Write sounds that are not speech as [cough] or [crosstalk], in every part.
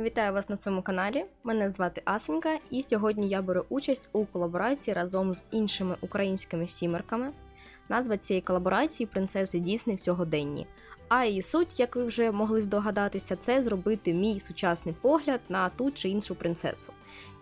Вітаю вас на своєму каналі. Мене звати Асенька, і сьогодні я беру участь у колаборації разом з іншими українськими сімерками. Назва цієї колаборації принцеси Дісней в сьогоденні. А її суть, як ви вже могли здогадатися, це зробити мій сучасний погляд на ту чи іншу принцесу.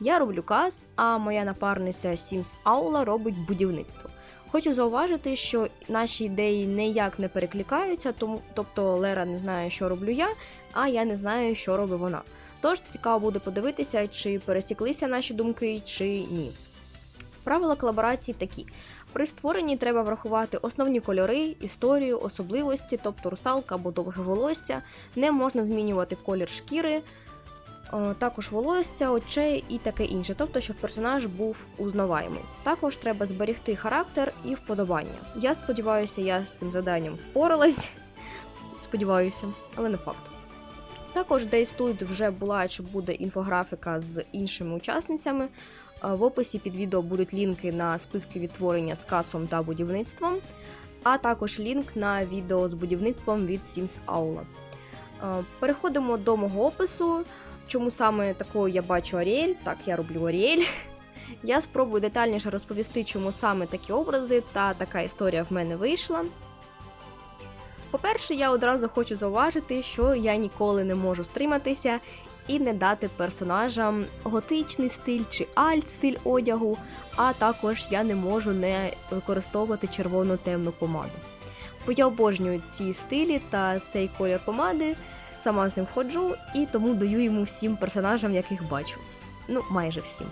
Я роблю каз, а моя напарниця Sims Аула робить будівництво. Хочу зауважити, що наші ідеї ніяк не перекликаються, тому тобто Лера не знає, що роблю я, а я не знаю, що робить вона. Тож цікаво буде подивитися, чи пересіклися наші думки, чи ні. Правила колаборації такі: при створенні треба врахувати основні кольори, історію, особливості, тобто русалка або довге волосся, не можна змінювати колір шкіри, е, також волосся, очей і таке інше, тобто, щоб персонаж був узнаваємий. Також треба зберегти характер і вподобання. Я сподіваюся, я з цим заданням впоралась. Сподіваюся, але не факт. Також десь тут вже була чи буде інфографіка з іншими учасницями. Е, В описі під відео будуть лінки на списки відтворення з касом та будівництвом, а також лінк на відео з будівництвом від Sims Aula. Е, Переходимо до мого опису. Чому саме такою я бачу Аріель? Так, я роблю Аріель. Я спробую детальніше розповісти, чому саме такі образи та така історія в мене вийшла. По-перше, я одразу хочу зауважити, що я ніколи не можу стриматися і не дати персонажам готичний стиль чи альт-стиль одягу, а також я не можу не використовувати червону темну помаду. Бо я обожнюю ці стилі та цей колір помади, сама з ним ходжу і тому даю йому всім персонажам, яких бачу. Ну, майже всім.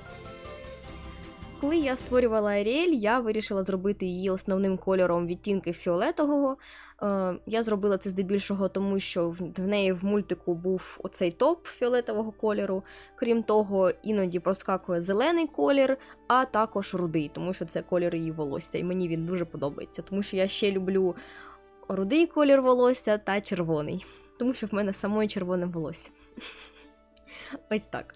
Коли я створювала Аріель, я вирішила зробити її основним кольором відтінки фіолетового. Е, Я зробила це здебільшого, тому що в неї в мультику був оцей топ фіолетового кольору. Крім того, іноді проскакує зелений колір, а також рудий, тому що це колір її волосся, і мені він дуже подобається, тому що я ще люблю рудий колір волосся та червоний, тому що в мене самої червоне волосся. [laughs] Ось так.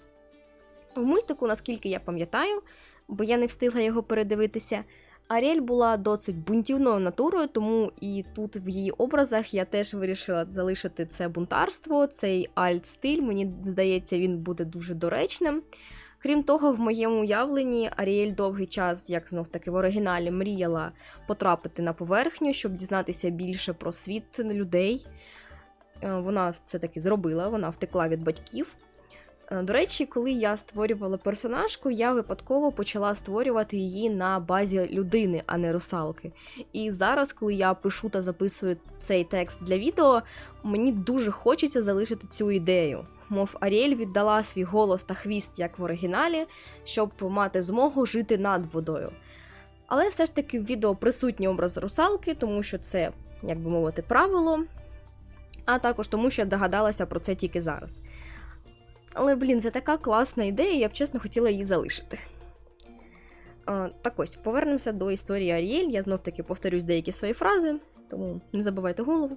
В мультику, наскільки я пам'ятаю, бо я не встигла його передивитися. Аріель була досить бунтівною натурою, тому і тут в її образах я теж вирішила залишити це бунтарство, цей альт-стиль. Мені здається, він буде дуже доречним. Крім того, в моєму уявленні Аріель довгий час, як знов таки в оригіналі, мріяла потрапити на поверхню, щоб дізнатися більше про світ людей. Е, Вона це таки зробила, вона втекла від батьків. Е, До речі, коли я створювала персонажку, я випадково почала створювати її на базі людини, а не русалки. І зараз, коли я пишу та записую цей текст для відео, мені дуже хочеться залишити цю ідею. Мов Аріель віддала свій голос та хвіст, як в оригіналі, щоб мати змогу жити над водою. Але все ж таки в відео присутній образ русалки, тому що це, як би мовити, правило, а також тому, що я догадалася про це тільки зараз. Але, блін, це така класна ідея, я б чесно хотіла її залишити. Е, так ось, повернемося до історії Аріель. Я знов таки повторюсь деякі свої фрази, тому не забувайте голову.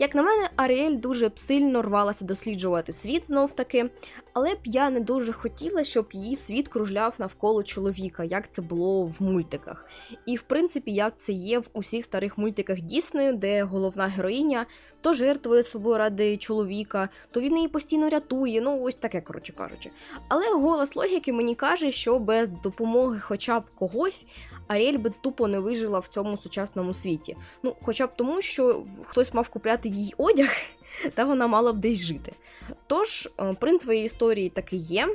Як на мене, Аріель дуже сильно рвалася досліджувати світ знов таки, але б я не дуже хотіла, щоб її світ кружляв навколо чоловіка, як це було в мультиках. І в принципі, як це є в усіх старих мультиках Діснею, де головна героїня то жертвує собою ради чоловіка, то він її постійно рятує. Ну, ось таке, коротше кажучи. Але голос логіки мені каже, що без допомоги хоча б когось Аріель би тупо не вижила в цьому сучасному світі. Ну, хоча б тому, що хтось мав купляти їй одяг, [laughs] та вона мала б десь жити. Тож, е, принц своєї історії таки є.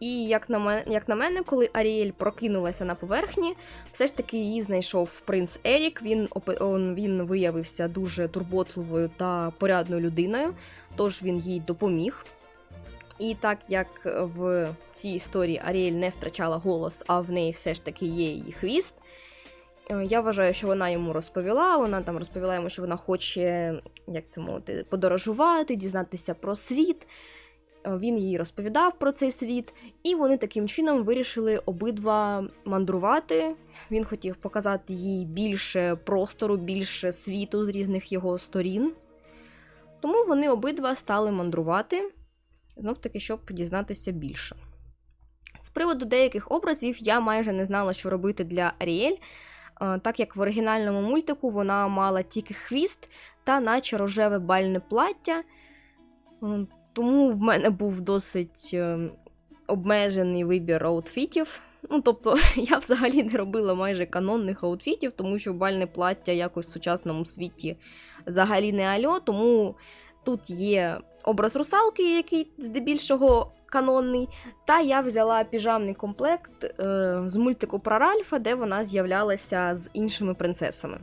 І як на мене, як на мене, коли Аріель прокинулася на поверхні, все ж таки її знайшов принц Ерік. Він він виявився дуже турботливою та порядною людиною, тож він їй допоміг. І так як в цій історії Аріель не втрачала голос, а в неї все ж таки є її хвіст. Е, Я вважаю, що вона йому розповіла. Вона там розповіла йому, що вона хоче, як це мовити, подорожувати, дізнатися про світ. Е, Він їй розповідав про цей світ, і вони таким чином вирішили обидва мандрувати. Він хотів показати їй більше простору, більше світу з різних його сторін. Тому вони обидва стали мандрувати, знов таки, щоб дізнатися більше. З приводу деяких образів я майже не знала, що робити для Аріель, так як в оригінальному мультику вона мала тільки хвіст та наче рожеве бальне плаття. Тому в мене був досить е, обмежений вибір аутфітів. Ну, тобто, [laughs] я взагалі не робила майже канонних аутфітів, тому що бальне плаття якось в сучасному світі взагалі не альо, тому тут є образ русалки, який здебільшого канонний. Та я взяла піжамний комплект е, з мультику про Ральфа, де вона з'являлася з іншими принцесами.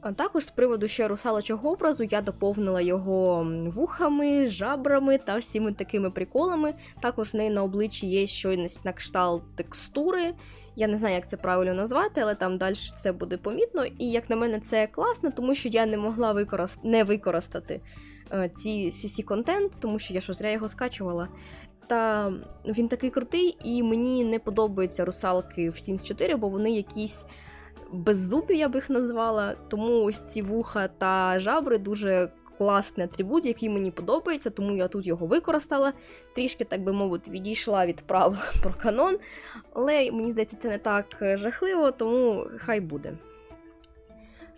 А також з приводу ще русалочого образу я доповнила його вухами, жабрами та всіми такими приколами. Також в неї на обличчі є щось на кшталт текстури. Я не знаю, як це правильно назвати, але там далі це буде помітно. І як на мене, це класно, тому що я не могла використ... не використати е, ці cc контент, тому що я що зря його скачувала. Та він такий крутий, і мені не подобаються русалки в Sims 4, бо вони якісь беззубі, я б їх назвала. Тому ось ці вуха та жабри дуже класний атрибут, який мені подобається, тому я тут його використала. Трішки, так би мовити, відійшла від правил [laughs] про канон. Але мені здається, це не так жахливо, тому хай буде.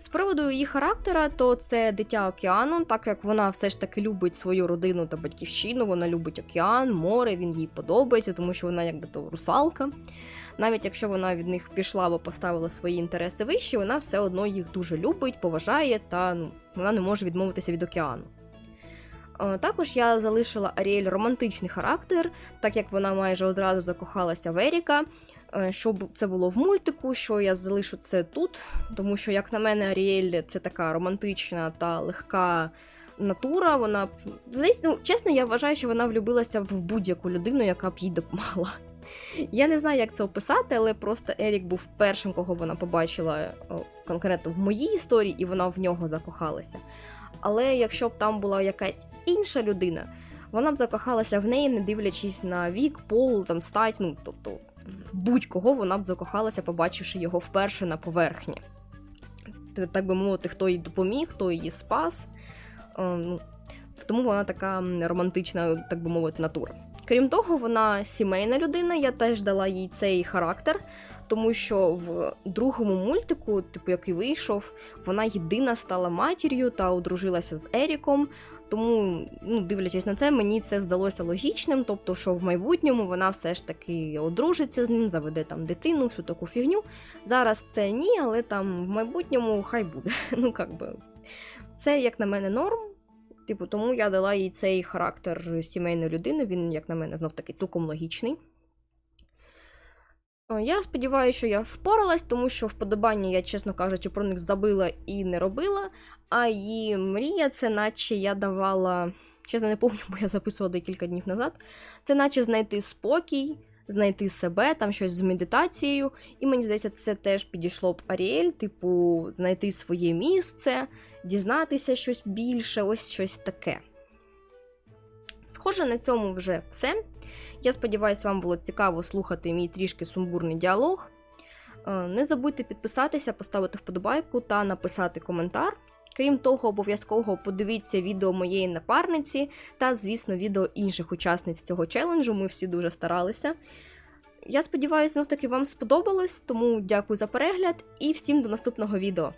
З приводу її характера, то це дитя океану, так як вона все ж таки любить свою родину та батьківщину, вона любить океан, море, він їй подобається, тому що вона якби то русалка. Навіть якщо вона від них пішла або поставила свої інтереси вищі, вона все одно їх дуже любить, поважає та ну, вона не може відмовитися від океану. Е, Також я залишила Аріель романтичний характер, так як вона майже одразу закохалася в Еріка. Е, Щоб це було в мультику, що я залишу це тут, тому що, як на мене, Аріель це така романтична та легка натура. Вона здається, ну, чесно, я вважаю, що вона влюбилася в будь-яку людину, яка б їй допомогла. Я не знаю, як це описати, але просто Ерік був першим, кого вона побачила конкретно в моїй історії, і вона в нього закохалася. Але якщо б там була якась інша людина, вона б закохалася в неї, не дивлячись на вік, пол, там стать, ну тобто в будь-кого вона б закохалася, побачивши його вперше на поверхні. Так би мовити, хто їй допоміг, хто її спас. Е, ну, Тому вона така романтична, так би мовити, натура. Крім того, вона сімейна людина, я теж дала їй цей характер, тому що в другому мультику, типу, який вийшов, вона єдина стала матір'ю та одружилася з Еріком. Тому, ну, дивлячись на це, мені це здалося логічним, тобто, що в майбутньому вона все ж таки одружиться з ним, заведе там дитину, всю таку фігню. Зараз це ні, але там в майбутньому хай буде. [laughs] Ну, як би, це, як на мене, норм. Типу, тому я дала їй цей характер сімейної людини. Він, як на мене, знов таки цілком логічний. О, Я сподіваюся, що я впоралась, тому що вподобання я, чесно кажучи, про них забила і не робила. А її мрія, це наче я давала. Чесно, не пам'ятаю, бо я записувала декілька днів назад. Це наче знайти спокій, знайти себе, там щось з медитацією. І мені здається, це теж підійшло б Аріель, типу, знайти своє місце, дізнатися щось більше, ось щось таке. Схоже, на цьому вже все. Я сподіваюся, вам було цікаво слухати мій трішки сумбурний діалог. Е, Не забудьте підписатися, поставити вподобайку та написати коментар. Крім того, обов'язково подивіться відео моєї напарниці та, звісно, відео інших учасниць цього челенджу. Ми всі дуже старалися. Я сподіваюся, знов таки вам сподобалось, тому дякую за перегляд і всім до наступного відео.